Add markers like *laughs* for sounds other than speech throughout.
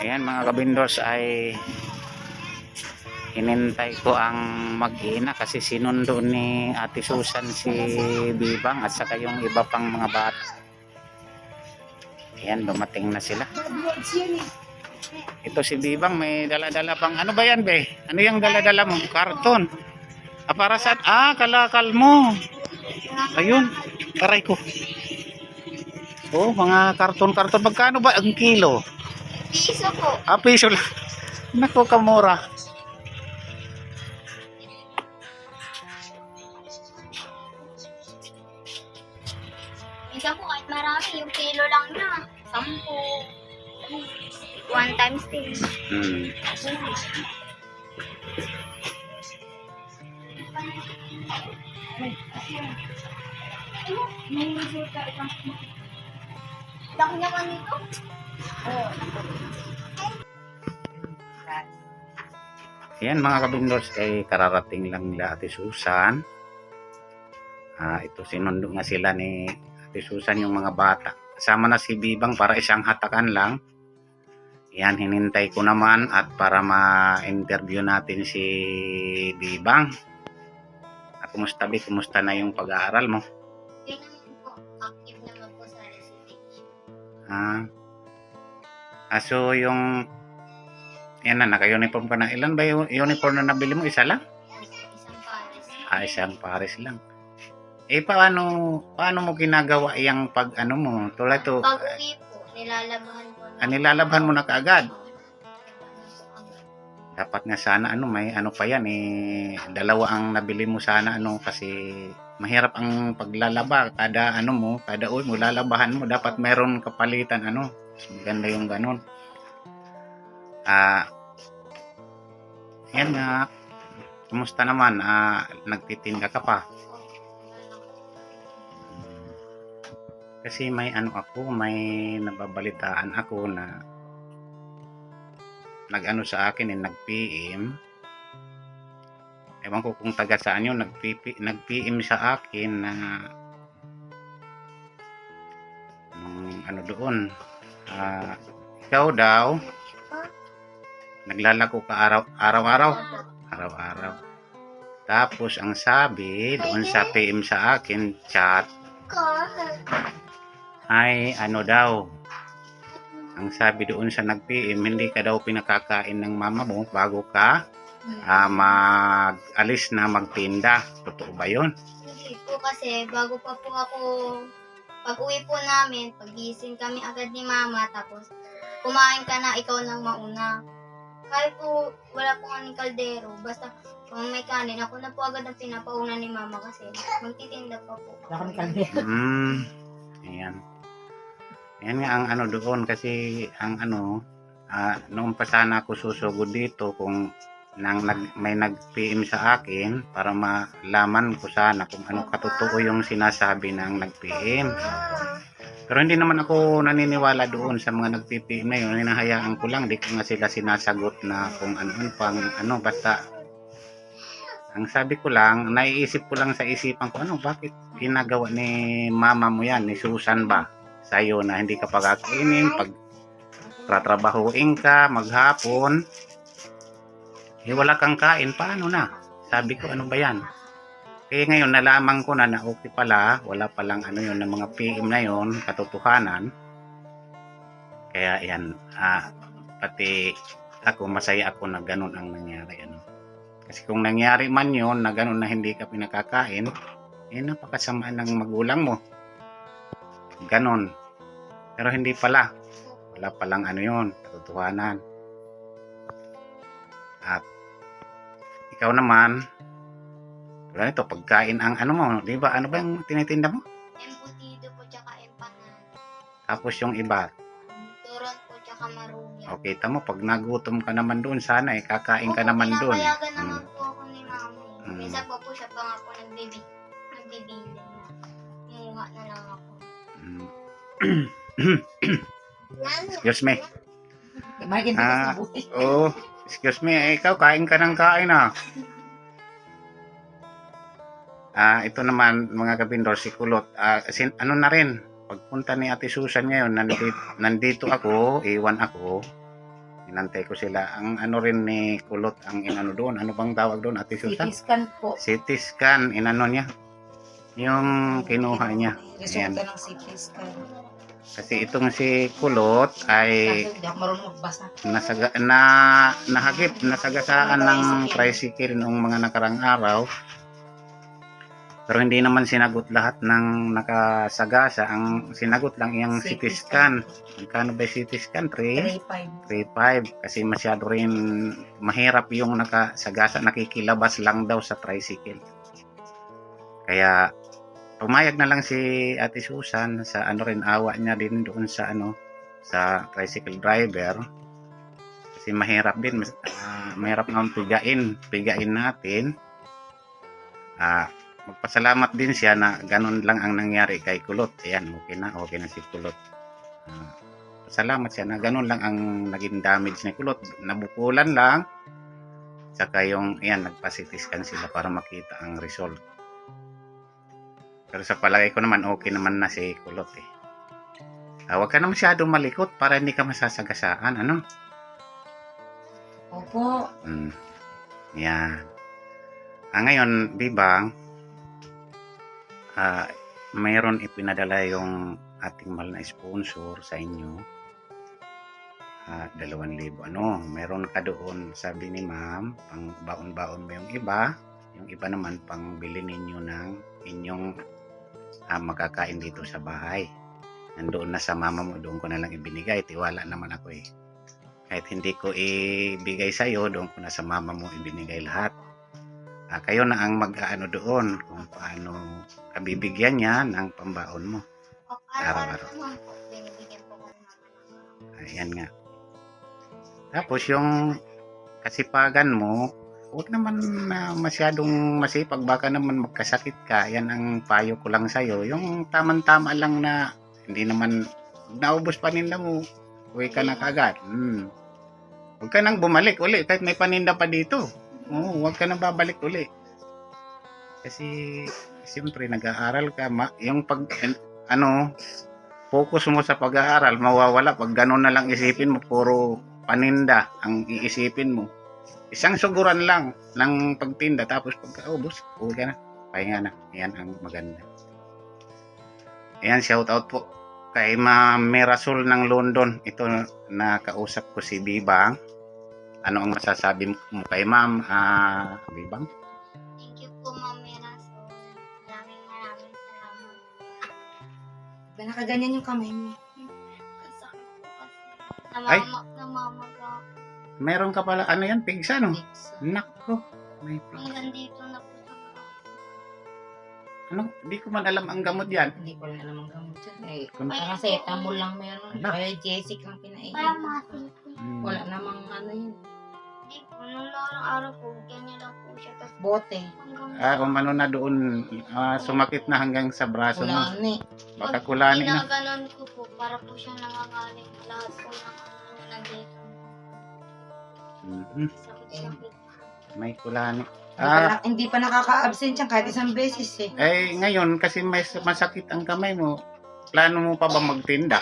Ayan mga kabindors ay hinintay ko ang mag-ina kasi sinundo ni Ate Susan si Bibang at saka yung iba pang mga bata. Ayan, dumating na sila. Ito si Bibang may dala-dala pang ano ba yan be? Ano yung dala-dala mo? Karton. Ah, para sa ah, kalakal mo. Ayun, taray ko. Oh, mga karton-karton. Magkano ba ang kilo? Piso po. Ah, piso lang. Nako, kamura. Minsan po kahit marami, yung kilo lang na. Sampu. One times ten. Hmm. Laki naman nito. Yan mga kabindors, ay kararating lang nila Ate Susan. Ah, ito sinundo nga sila ni Ate Susan yung mga bata. Kasama na si Bibang para isang hatakan lang. Yan, hinintay ko naman at para ma-interview natin si Bibang. Ah, kumusta Bi? Kumusta na yung pag-aaral mo? Yun naman po. Active naman po sa recitation. Ah. Ah, so yung yan na, naka-uniform ka na. Ilan ba yung uniform na nabili mo? Isa lang? Isang pares. Ah, isang pares lang. Eh, paano, paano mo ginagawa yung pag ano mo? Tulad to, Pag uwi po, nilalabahan po. ah, nilalabhan mo na kaagad. Nilalabahan. Dapat nga sana ano, may ano pa yan eh, dalawa ang nabili mo sana ano kasi mahirap ang paglalaba kada ano mo, kada uwi mo lalabahan mo dapat meron kapalitan ano. Maganda yung ganun. Ah, yan nga. Kumusta naman? Ah, nagtitinda ka pa? Kasi may ano ako, may nababalitaan ako na nag-ano sa akin eh, nag-PM. Ewan ko kung taga saan yun, nag-PP nag-PM sa akin na nung ano doon, ah, ikaw daw, naglalako ka araw, araw-araw, araw-araw. Tapos ang sabi doon sa PM sa akin, chat, ay ano daw, ang sabi doon sa nag-PM, hindi ka daw pinakakain ng mama mo bago ka ah, mag-alis na magtinda. Totoo ba yun? Hindi po kasi bago pa po ako pag uwi po namin, pagising kami agad ni mama tapos kumain ka na ikaw nang mauna. Kahit po wala po kaning kaldero, basta kung may kanin, ako na po agad ang pinapauna ni mama kasi magtitinda pa po. Wala kami kaldero. Hmm. Ayan. Ayan nga ang ano doon kasi ang ano, ah, noong pa sana ako susugod dito kung nang nag, may nag-PM sa akin para malaman ko sana kung ano katotoo yung sinasabi ng nag-PM. Pero hindi naman ako naniniwala doon sa mga nag-PM na yun. Hinahayaan ko lang. Di ko nga sila sinasagot na kung ano pang ano. Basta ang sabi ko lang, naiisip ko lang sa isipan ko, ano, bakit ginagawa ni mama mo yan, ni Susan ba? Sa'yo na hindi ka pagkakainin, pag tratrabahuin ka, maghapon, eh wala kang kain, paano na? Sabi ko, ano ba yan? Kaya ngayon, nalaman ko na na okay pala, wala palang ano yun, ng mga PM na yun, katotohanan. Kaya yan, ah, pati ako, masaya ako na ganun ang nangyari. Ano. Kasi kung nangyari man yun, na ganun na hindi ka pinakakain, eh napakasama ng magulang mo. Ganon. Pero hindi pala. Wala palang ano yun, katotohanan. Ikaw naman, wala nito, pagkain ang ano mo, di ba? Ano ba yung tinitinda mo? Embutido po tsaka empanada. Tapos yung iba, Turon po tsaka marugyan. okay, tamo, pag nagutom ka naman doon, sana eh, kakain ka naman doon. Pinapayagan Hmm. naman po ako ni mama. eh. Mm. Minsan po po siya pa nga po nagbibi, nagbibili na. Kumuha na lang ako. *clears throat* Mm. Excuse me. Hindi Ah. ka buti. Oh, excuse me, eh, ikaw kain ka ng kain ah. Ah, ito naman mga kabindor si Kulot. Ah, sin, ano na rin, pagpunta ni Ate Susan ngayon, nandito, nandito ako, iwan ako. inantay ko sila. Ang ano rin ni Kulot ang inano doon. Ano bang tawag doon, Ate CT Susan? scan po. CT scan, inano niya. Yung kinuha niya. Resulta ng CT scan. Kasi itong si Kulot ay nasaga, na nahagip, nasagasaan ng tricycle noong mga nakarang araw. Pero hindi naman sinagot lahat ng nakasagasa. Ang sinagot lang yung CT scan. Magkano ba CT scan? 3? 3.5. 3.5 kasi masyado rin mahirap yung nakasagasa nakikilabas lang daw sa tricycle kaya pumayag na lang si Ate Susan sa ano rin awa niya din doon sa ano sa tricycle driver kasi mahirap din ah, mahirap naman pigain pigain natin ah magpasalamat din siya na ganun lang ang nangyari kay Kulot ayan okay na okay na si Kulot Ah, salamat siya na ganun lang ang naging damage ni Kulot. Nabukulan lang. Saka yung, ayan, nagpasitiskan sila para makita ang result. Pero sa palagay ko naman, okay naman na si Kulot eh. Ah, huwag ka na masyadong malikot para hindi ka masasagasaan. Ano? Opo. Mm. Yan. Ah, ngayon, Bibang, ah, mayroon ipinadala yung ating mahal na sponsor sa inyo. Ah, dalawang libo. Ano, meron ka doon, sabi ni ma'am, pang baon-baon mo yung iba. Yung iba naman, pang bili ninyo ng inyong ah, makakain dito sa bahay. Nandoon na sa mama mo, doon ko na lang ibinigay. Tiwala naman ako eh kahit hindi ko ibigay sa iyo, doon ko na sa mama mo ibinigay lahat. Ah, kayo na ang mag-aano doon kung paano kabibigyan niya ng pambaon mo. Araw-araw. Ayan nga. Tapos yung kasipagan mo, huwag naman na masyadong masipag, baka naman magkasakit ka. Yan ang payo ko lang sa'yo. Yung tamang-tama lang na hindi naman naubos paninda mo, uwi ka na kagad. Hmm. Huwag ka nang bumalik uli kahit may paninda pa dito. Oo, huwag ka nang babalik uli. Kasi siyempre nag-aaral ka, ma- yung pag ano, focus mo sa pag-aaral, mawawala pag ganun na lang isipin mo, puro paninda ang iisipin mo. Isang suguran lang ng pagtinda, tapos pagkaubos, uwi ka na, pahinga na. Yan ang maganda. Ayan, shout out po kay Ma'am Mirasol ng London. Ito na kausap ko si Bibang. Ano ang masasabi mo kay Ma'am ah, Bibang? Thank you po, Ma'am Miraso. Maraming maraming salamat. Ba nakaganyan yung kamay mo? Ay. Meron ka pala, ano yan, pigsa no? Fix. Nako, may pig. Hanggang dito na po sa bahay. Ano, di ko man alam ang gamot yan. Hindi ko alam ang gamot dyan. Eh, Kung- parang setamol lang meron. Ala. Kaya Jessic ang pinaigil. Para masipin. Hmm. Wala namang ano yun. Hindi po, nung nakarang araw po, ganyan lang po siya. Tapos Bote. Ah, kung ano na doon, ah, sumakit na hanggang sa braso mo. Wala ni. Baka kulani na. Ginaganon ko po, para po siya nangangaling lahat po ng ano nandito. Mhm. Sakit-sakit. May kulani. Hindi pa, Ah, hindi pa nakaka-absent yan kahit isang beses eh. eh, ngayon, kasi may masakit ang kamay mo, plano mo pa ba magtinda?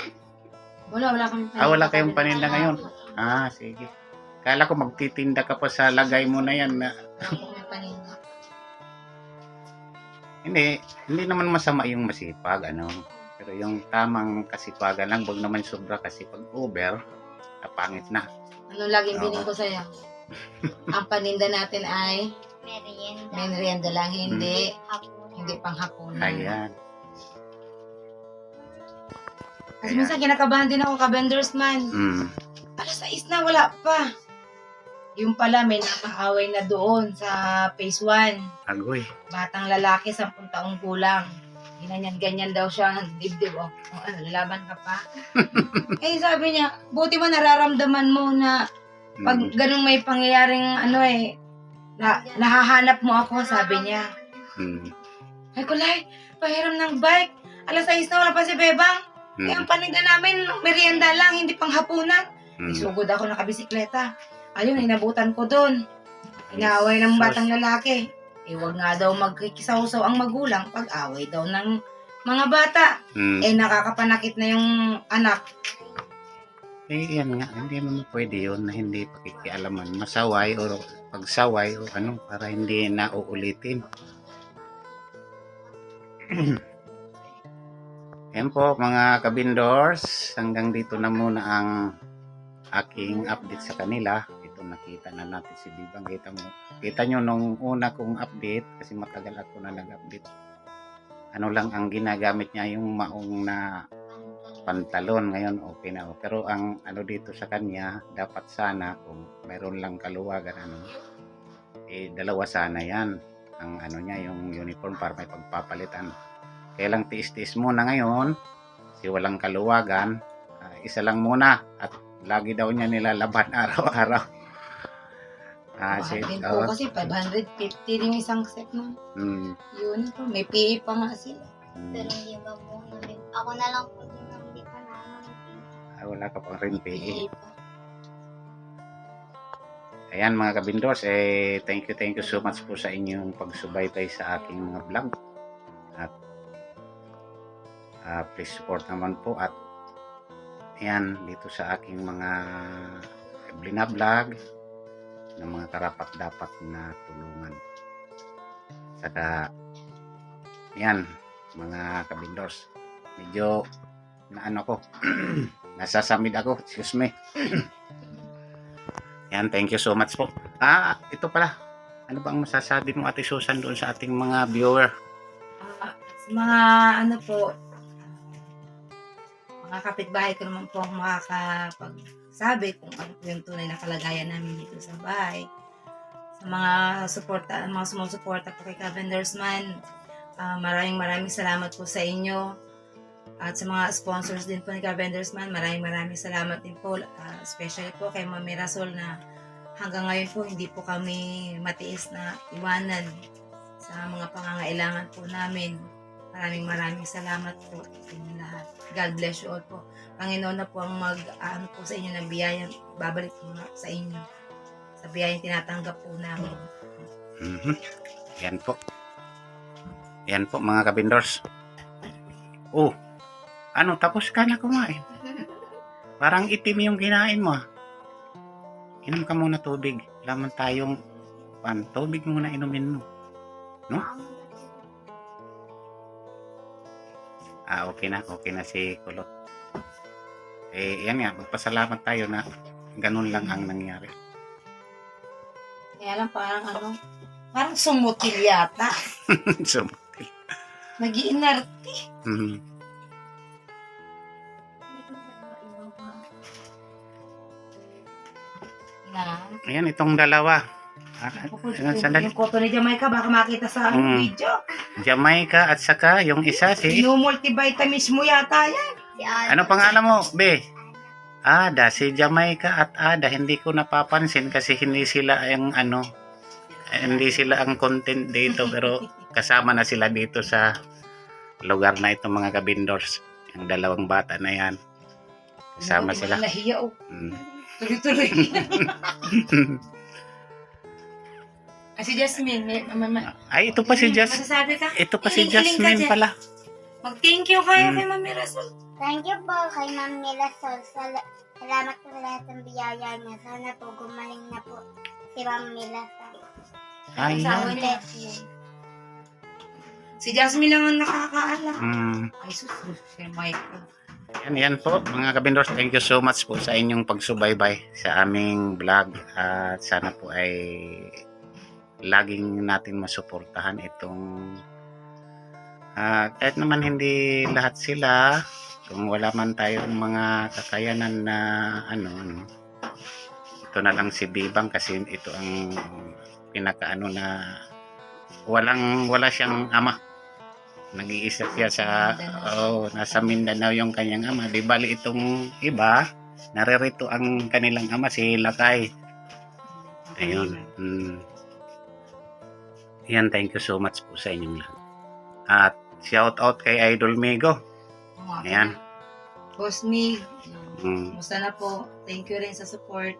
Wala, wala kami Ah, wala kayong paninda ngayon? Ah, sige. Kala ko magtitinda ka pa sa lagay mo na yan. Na, paninda. *laughs* hindi, hindi naman masama yung masipag, ano. Pero yung tamang kasipagan lang, wag naman sobra kasi pag over, kapangit na. Ano laging biling ko sa'yo? ang paninda natin ay Merienda. merienda lang, hindi. Hindi pang hapunan. Ayan. Kasi minsan kinakabahan din ako ka-vendors man. Mm. Alas 6 na, wala pa. Yung pala, may nakaaway na doon sa phase 1. Agoy. Batang lalaki, 10 taong kulang. Ganyan-ganyan daw siya, dibdib. Oh, oh ano, lalaban ka pa? *laughs* eh, sabi niya, buti mo nararamdaman mo na pag Mm. ganun may pangyayaring ano eh, na, nahahanap mo ako, sabi niya. Mm. Ay, kulay, pahiram ng bike. Alas 6 na, wala pa si Bebang. Eh, Mm. ang paninda namin, merienda lang, hindi pang hapunan. Mm. Isugod ako nakabisikleta. Ayun, inabutan ko doon. Inaaway ng batang lalaki. Eh, wag nga daw magkikisaw-saw ang magulang pag away daw ng mga bata. Mm. Eh, nakakapanakit na yung anak. Eh, yan nga, hindi naman pwede yun na hindi pakikialaman. Masaway o pagsaway o ano, para hindi na uulitin. *clears throat* Yan po mga kabindors, hanggang dito na muna ang aking update sa kanila. Ito nakita na natin si Bibang. Kita mo, kita nyo nung una kong update, kasi matagal ako na nag-update. Ano lang ang ginagamit niya yung maong na pantalon. Ngayon okay na. Pero ang ano dito sa kanya dapat sana kung mayroon lang kaluwagan ano eh dalawa sana yan. Ang ano niya yung uniform para may pagpapalitan. Kaya lang tiis-tiis muna ngayon si walang kaluwagan. Ah, isa lang muna at lagi daw niya nilalaban *laughs* araw-araw ah Mahal din oh, po kasi 550 din yung isang set na mm, yun po. May PE pa nga sila. mm, Pero hindi ba po namin. Ako na lang po din ang hindi pa namin. ah, wala ka pang rin PE. Pa. Ayan mga kabindors, eh, thank you, thank you so much po sa inyong pagsubaybay sa aking mga vlog. At ah, please support naman po at ayan, dito sa aking mga blina vlog ng mga karapat dapat na tulungan. Saka, ayan, mga kabindors, medyo na ano ko, *clears throat* nasasamid ako, excuse me. *clears throat* Yan, thank you so much po. Ah, ito pala. Ano ba ang masasabi mo Ate Susan doon sa ating mga viewer? Sa mga ano po, mga kapitbahay ko naman po ang makakapagsabi kung ano po yung tunay na kalagayan namin dito sa bahay. Sa mga suporta, mga sumusuporta po kay Cavenders Man, ah, maraming maraming salamat po sa inyo. At sa mga sponsors din po ni Cavenders Man, maraming maraming salamat din po. ah, especially po kay Mami Rasol na hanggang ngayon po hindi po kami matiis na iwanan sa mga pangangailangan po namin. Maraming maraming salamat po sa inyo lahat. God bless you all po. Panginoon na po ang mag ano po sa inyo ng biyayang babalik po sa inyo. Sa biyayang tinatanggap po namin. Mhm. Yan po. Yan po mga kabindors. Oh, ano, tapos ka na kumain. Parang itim yung kinain mo. ah. Inom ka muna tubig. Laman tayong pan. Tubig muna inumin mo. Ah, okay na. Okay na si Kulot. Eh, yan nga. Magpasalamat tayo na ganun lang ang nangyari. Kaya lang parang ano, parang sumutil yata. *laughs* so, Nag-iinarte. mhm. Na. Ayan, itong dalawa. Ah, ayan, sandali. yung koto ni Jamaica, baka makita sa Mm. video. Jamaica at saka yung isa si... Inu-multivitamins mo yata yan. Ano pangalan mo, Be? Ada, si Jamaica at Ada. Hindi ko napapansin kasi hindi sila yung ano, hindi sila ang content dito *laughs* pero kasama na sila dito sa lugar na ito mga kabindors. Yung dalawang bata na yan. Kasama sila. Mm. *laughs* Tuloy-tuloy. *laughs* Ah, si Jasmine, may, may, may, Ay, ito pa si Jas. Masasabi ka? Ito pa si Iling-iling ka Jasmine dyan. pala. Mag-thank you kayo Mm. kay Mami Rasol. Thank you po kay Ma'am Milasol. Sal- Salamat po sa lahat ng biyaya niya. Sana po gumaling na po si Ma'am Milasol. Ay, Asawa niya. Si Jasmine lang ang nakakaalam. Mm. Ay, sus, si Michael. Yan, yan po mga kabindors. Thank you so much po sa inyong pagsubaybay sa aming vlog. At sana po ay laging natin masuportahan itong ah, kahit naman hindi lahat sila kung wala man tayong mga kakayanan na ano, ano ito na lang si Bibang kasi ito ang pinakaano na walang wala siyang ama. Nag-iisa siya sa oh, nasa Mindanao yung kanyang ama. Di bali itong iba naririto ang kanilang ama si Lakay. Ayun. Mm. Yan thank you so much po sa inyong lahat at shout out kay Idol Mego ayan Boss Mig, mm. musta na po? Thank you rin sa support.